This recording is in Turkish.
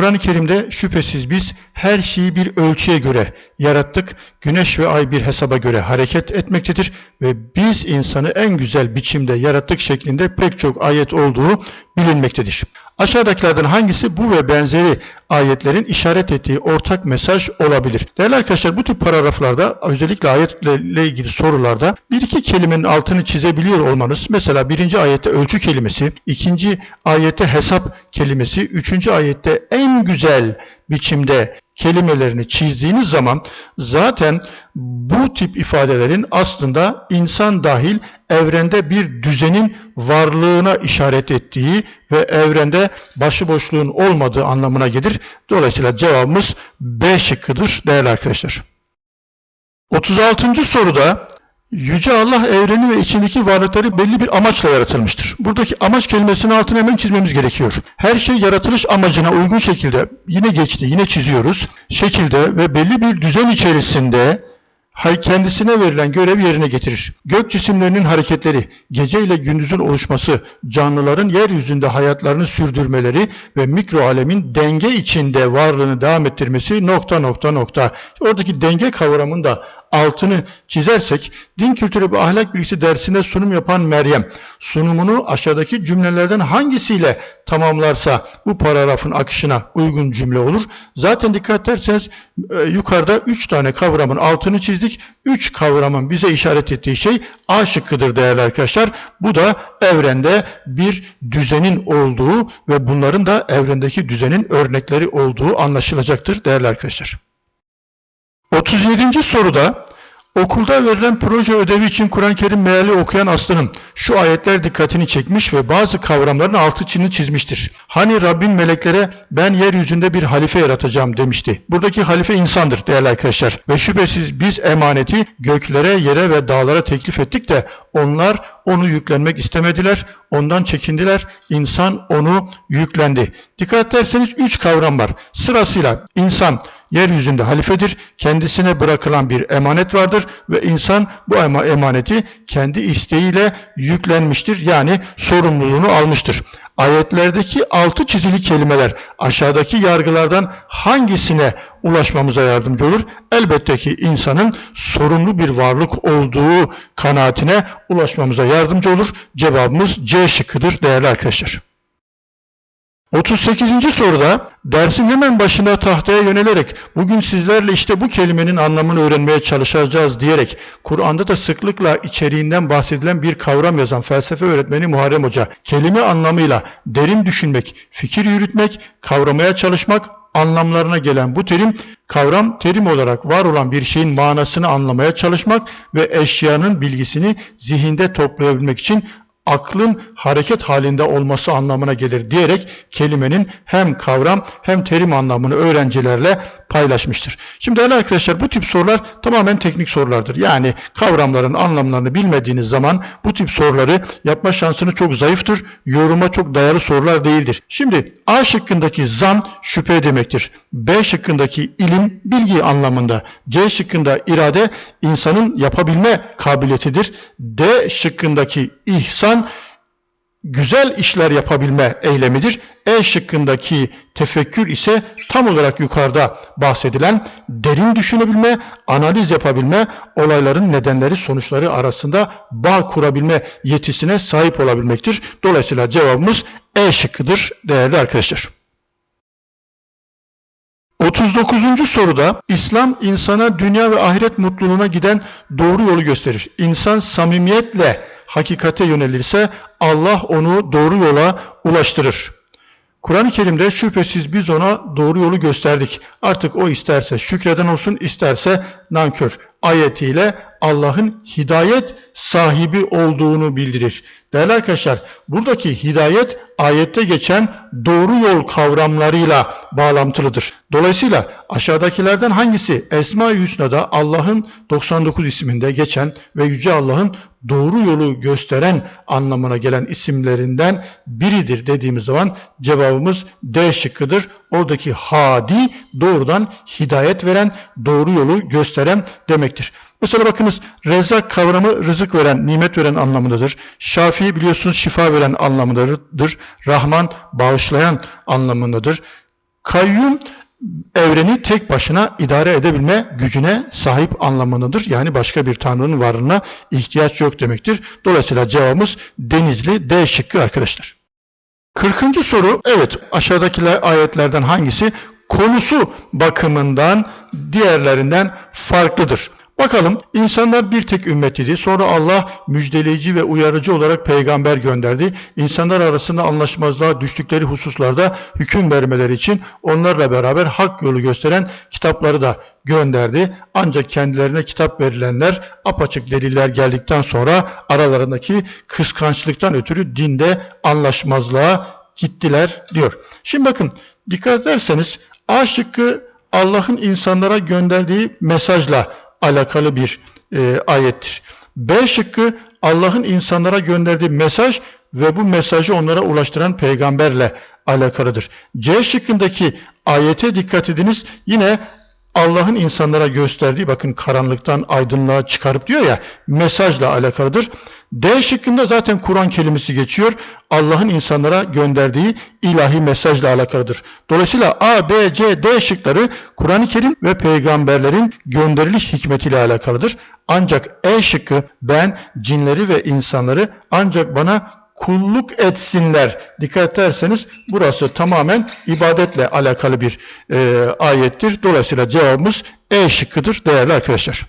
Kur'an-ı Kerim'de şüphesiz biz her şeyi bir ölçüye göre yarattık. Güneş ve ay bir hesaba göre hareket etmektedir ve biz insanı en güzel biçimde yarattık şeklinde pek çok ayet olduğu bilinmektedir. Aşağıdakilerden hangisi bu ve benzeri ayetlerin işaret ettiği ortak mesaj olabilir? Değerli arkadaşlar bu tip paragraflarda özellikle ayetlerle ilgili sorularda bir iki kelimenin altını çizebiliyor olmanız mesela birinci ayette ölçü kelimesi, ikinci ayette hesap kelimesi, üçüncü ayette en güzel biçimde kelimelerini çizdiğiniz zaman zaten bu tip ifadelerin aslında insan dahil evrende bir düzenin varlığına işaret ettiği ve evrende başıboşluğun olmadığı anlamına gelir. Dolayısıyla cevabımız B şıkkıdır değerli arkadaşlar. 36. soruda Yüce Allah evreni ve içindeki varlıkları belli bir amaçla yaratılmıştır. Buradaki amaç kelimesinin altını hemen çizmemiz gerekiyor. Her şey yaratılış amacına uygun şekilde yine geçti, yine çiziyoruz. Şekilde ve belli bir düzen içerisinde kendisine verilen görevi yerine getirir. Gök cisimlerinin hareketleri, gece ile gündüzün oluşması, canlıların yeryüzünde hayatlarını sürdürmeleri ve mikro alemin denge içinde varlığını devam ettirmesi nokta nokta nokta. Oradaki denge kavramında altını çizersek din kültürü ve ahlak bilgisi dersinde sunum yapan Meryem sunumunu aşağıdaki cümlelerden hangisiyle tamamlarsa bu paragrafın akışına uygun cümle olur. Zaten dikkat ederseniz e, yukarıda 3 tane kavramın altını çizdik. 3 kavramın bize işaret ettiği şey A şıkkıdır değerli arkadaşlar. Bu da evrende bir düzenin olduğu ve bunların da evrendeki düzenin örnekleri olduğu anlaşılacaktır değerli arkadaşlar. 37. soruda okulda verilen proje ödevi için Kur'an-ı Kerim meali okuyan Aslı'nın şu ayetler dikkatini çekmiş ve bazı kavramların altı çini çizmiştir. Hani Rabbin meleklere ben yeryüzünde bir halife yaratacağım demişti. Buradaki halife insandır değerli arkadaşlar. Ve şüphesiz biz emaneti göklere, yere ve dağlara teklif ettik de onlar onu yüklenmek istemediler. Ondan çekindiler. İnsan onu yüklendi. Dikkat ederseniz üç kavram var. Sırasıyla insan yeryüzünde halifedir. Kendisine bırakılan bir emanet vardır ve insan bu ema- emaneti kendi isteğiyle yüklenmiştir. Yani sorumluluğunu almıştır. Ayetlerdeki altı çizili kelimeler aşağıdaki yargılardan hangisine ulaşmamıza yardımcı olur? Elbette ki insanın sorumlu bir varlık olduğu kanaatine ulaşmamıza yardımcı olur. Cevabımız C şıkkıdır değerli arkadaşlar. 38. soruda dersin hemen başına tahtaya yönelerek bugün sizlerle işte bu kelimenin anlamını öğrenmeye çalışacağız diyerek Kur'an'da da sıklıkla içeriğinden bahsedilen bir kavram yazan felsefe öğretmeni Muharrem Hoca kelime anlamıyla derin düşünmek, fikir yürütmek, kavramaya çalışmak anlamlarına gelen bu terim kavram terim olarak var olan bir şeyin manasını anlamaya çalışmak ve eşyanın bilgisini zihinde toplayabilmek için aklın hareket halinde olması anlamına gelir diyerek kelimenin hem kavram hem terim anlamını öğrencilerle paylaşmıştır. Şimdi değerli arkadaşlar bu tip sorular tamamen teknik sorulardır. Yani kavramların anlamlarını bilmediğiniz zaman bu tip soruları yapma şansınız çok zayıftır. Yoruma çok dayalı sorular değildir. Şimdi A şıkkındaki zan şüphe demektir. B şıkkındaki ilim bilgi anlamında. C şıkkında irade insanın yapabilme kabiliyetidir. D şıkkındaki ihsan güzel işler yapabilme eylemidir. E şıkkındaki tefekkür ise tam olarak yukarıda bahsedilen derin düşünebilme, analiz yapabilme, olayların nedenleri sonuçları arasında bağ kurabilme yetisine sahip olabilmektir. Dolayısıyla cevabımız E şıkkıdır değerli arkadaşlar. 39. soruda İslam insana dünya ve ahiret mutluluğuna giden doğru yolu gösterir. İnsan samimiyetle hakikate yönelirse Allah onu doğru yola ulaştırır. Kur'an-ı Kerim'de şüphesiz biz ona doğru yolu gösterdik. Artık o isterse şükreden olsun, isterse nankör. Ayetiyle Allah'ın hidayet sahibi olduğunu bildirir. Değerli arkadaşlar, buradaki hidayet ayette geçen doğru yol kavramlarıyla bağlantılıdır. Dolayısıyla aşağıdakilerden hangisi Esma-i Hüsna'da Allah'ın 99 isminde geçen ve Yüce Allah'ın doğru yolu gösteren anlamına gelen isimlerinden biridir dediğimiz zaman cevabımız D şıkkıdır. Oradaki hadi doğrudan hidayet veren, doğru yolu gösteren demektir. Mesela bakınız rezzak kavramı rızık veren, nimet veren anlamındadır. Şafi biliyorsunuz şifa veren anlamındadır. Rahman bağışlayan anlamındadır. kayyum evreni tek başına idare edebilme gücüne sahip anlamındadır. Yani başka bir tanrının varlığına ihtiyaç yok demektir. Dolayısıyla cevabımız Denizli D şıkkı arkadaşlar. 40. soru evet aşağıdakiler ayetlerden hangisi konusu bakımından diğerlerinden farklıdır? Bakalım insanlar bir tek ümmet idi. Sonra Allah müjdeleyici ve uyarıcı olarak peygamber gönderdi. İnsanlar arasında anlaşmazlığa düştükleri hususlarda hüküm vermeleri için onlarla beraber hak yolu gösteren kitapları da gönderdi. Ancak kendilerine kitap verilenler apaçık deliller geldikten sonra aralarındaki kıskançlıktan ötürü dinde anlaşmazlığa gittiler diyor. Şimdi bakın dikkat ederseniz A şıkkı Allah'ın insanlara gönderdiği mesajla alakalı bir e, ayettir. B şıkkı Allah'ın insanlara gönderdiği mesaj ve bu mesajı onlara ulaştıran peygamberle alakalıdır. C şıkkındaki ayete dikkat ediniz yine Allah'ın insanlara gösterdiği bakın karanlıktan aydınlığa çıkarıp diyor ya mesajla alakalıdır. D şıkkında zaten Kur'an kelimesi geçiyor. Allah'ın insanlara gönderdiği ilahi mesajla alakalıdır. Dolayısıyla A, B, C, D şıkları Kur'an-ı Kerim ve peygamberlerin gönderiliş hikmetiyle alakalıdır. Ancak E şıkkı ben cinleri ve insanları ancak bana kulluk etsinler. Dikkat ederseniz burası tamamen ibadetle alakalı bir e, ayettir. Dolayısıyla cevabımız E şıkkıdır değerli arkadaşlar.